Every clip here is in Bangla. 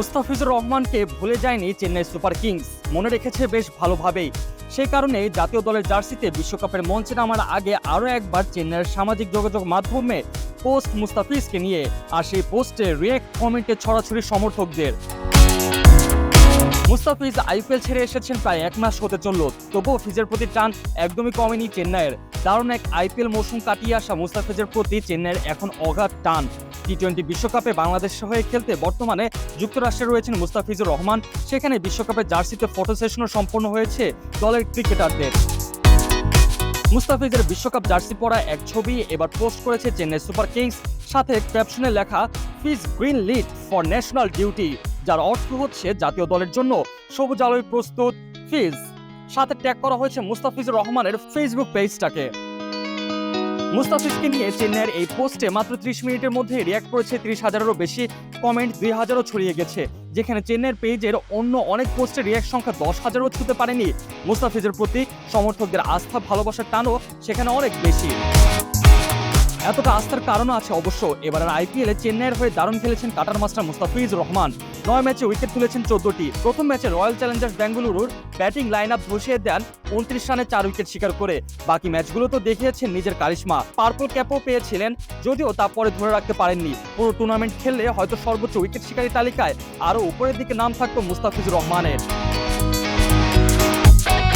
মুস্তাফিজুর রহমানকে ভুলে যায়নি চেন্নাই সুপার কিংস। মনে রেখেছে বেশ ভালোভাবেই। সে কারণে জাতীয় দলের জার্সিতে বিশ্বকাপের মঞ্চে নামার আগে আরও একবার চেন্নাইয়ের সামাজিক যোগাযোগ মাধ্যমে পোস্ট মুস্তাফিজকে নিয়ে আর সেই পোস্টে রিয়েক্ট কমেন্টে ছড়াছড়ি সমর্থকদের। মুস্তাফিজ আইপিএল ছেড়ে এসেছেন প্রায় এক মাস হতে চলল, তবুও ফিজের প্রতি টান একদমই কমেনি চেন্নাইয়ের। দারুণ এক আইপিএল মৌসুম কাটিয়ে আসা মুস্তাফিজের প্রতি চেন্নাইয়ের এখন অগাধ টান। টি টোয়েন্টি বিশ্বকাপে বাংলাদেশের হয়ে খেলতে বর্তমানে যুক্তরাষ্ট্রে রয়েছেন মুস্তাফিজুর রহমান। সেখানে বিশ্বকাপের জার্সিতে ফটো সেশনও সম্পন্ন হয়েছে দলের ক্রিকেটারদের। মুস্তাফিজের বিশ্বকাপ জার্সি পরা এক ছবি এবার পোস্ট করেছে চেন্নাই সুপার কিংস। সাথে ক্যাপশনে লেখা Fizz green lit for national duty যার অর্থ হচ্ছে জাতীয় দলের জন্য সবুজ আলোয় প্রস্তুত ফিজ। সাথে ট্যাগ করা হয়েছে মুস্তাফিজুর রহমানের ফেসবুক পেজটাকে। মুস্তাফিজকে নিয়ে চেন্নাইয়ের এই পোস্টে মাত্র ত্রিশ মিনিটের মধ্যে রিয়াক্ট করেছে ত্রিশ হাজারেরও বেশি কমেন্ট দুই হাজারও ছড়িয়ে গেছে। যেখানে চেন্নাইয়ের পেজের অন্য অনেক পোস্টের রিয়াক্ট সংখ্যা দশ হাজারও ছুতে পারেনি। মুস্তাফিজের প্রতি সমর্থকদের আস্থা, ভালোবাসার টানও সেখানে অনেক বেশি। এতটা আস্থার কারণও আছে অবশ্য। এবারের আইপিএলে চেন্নাইয়ের হয়ে দারুণ খেলেছেন কাটার মাস্টার মুস্তাফিজ রহমান। নয় ম্যাচে উইকেট তুলেছেন চোদ্দটি। প্রথম ম্যাচে রয়্যাল চ্যালেঞ্জার্স বেঙ্গালুরুর ব্যাটিং লাইন আপ বসিয়ে দেন উনত্রিশ রানে চার উইকেট শিকার করে। বাকি ম্যাচগুলো তো দেখিয়েছেন নিজের কারিশমা। পার্পল ক্যাপও পেয়েছিলেন, যদিও তা পরে ধরে রাখতে পারেননি। পুরো টুর্নামেন্ট খেললে হয়তো সর্বোচ্চ উইকেট শিকারী তালিকায় আরও উপরের দিকে নাম থাকতো মুস্তাফিজুর রহমানের।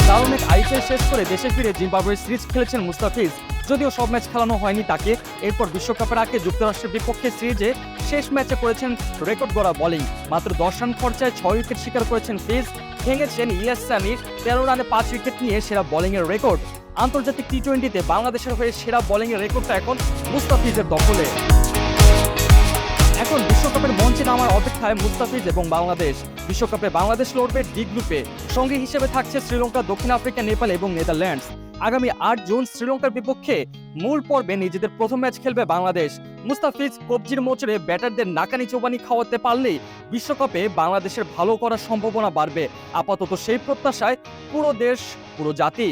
দারুণ এক আইপিএল শেষ করে দেশে ফিরে জিম্বাবুয়ের সিরিজ খেলেছেন মুস্তাফিজ। যদিও সব ম্যাচ খেলানো হয়নি তাকে, এরপর বিশ্বকাপের আগে যুক্তরাষ্ট্রের বিপক্ষে সিরিজে শেষ ম্যাচে করেছেন রেকর্ড গড়া বলিং। মাত্র দশ রান খরচায় ছয় উইকেট শিকার করেছেন ফিজ ভেঙেছেন ইয়াস সামির। তেরো রানে পাঁচ উইকেট নিয়ে সেরা বোলিংয়ের রেকর্ড। আন্তর্জাতিক টি টোয়েন্টিতে বাংলাদেশের হয়ে সেরা বোলিংয়ের রেকর্ডটা এখন মুস্তাফিজের দখলে। এখন বিশ্বকাপের মঞ্চে নামার অপেক্ষায় মুস্তাফিজ এবং বাংলাদেশ। বিশ্বকাপে বাংলাদেশ লড়বে ডি গ্রুপে সঙ্গী হিসেবে থাকছে শ্রীলঙ্কা, দক্ষিণ আফ্রিকা, নেপাল এবং নেদারল্যান্ডস। আগামী আট জুন শ্রীলঙ্কার বিপক্ষে মূল পর্বে নিজেদের প্রথম ম্যাচ খেলবে বাংলাদেশ। মুস্তাফিজ কবজির মোচড়ে ব্যাটারদের নাকানি চোবানি খাওয়াতে পারলেই বিশ্বকাপে বাংলাদেশের ভালো করার সম্ভাবনা বাড়বে। আপাতত সেই প্রত্যাশায় পুরো দেশ, পুরো জাতি।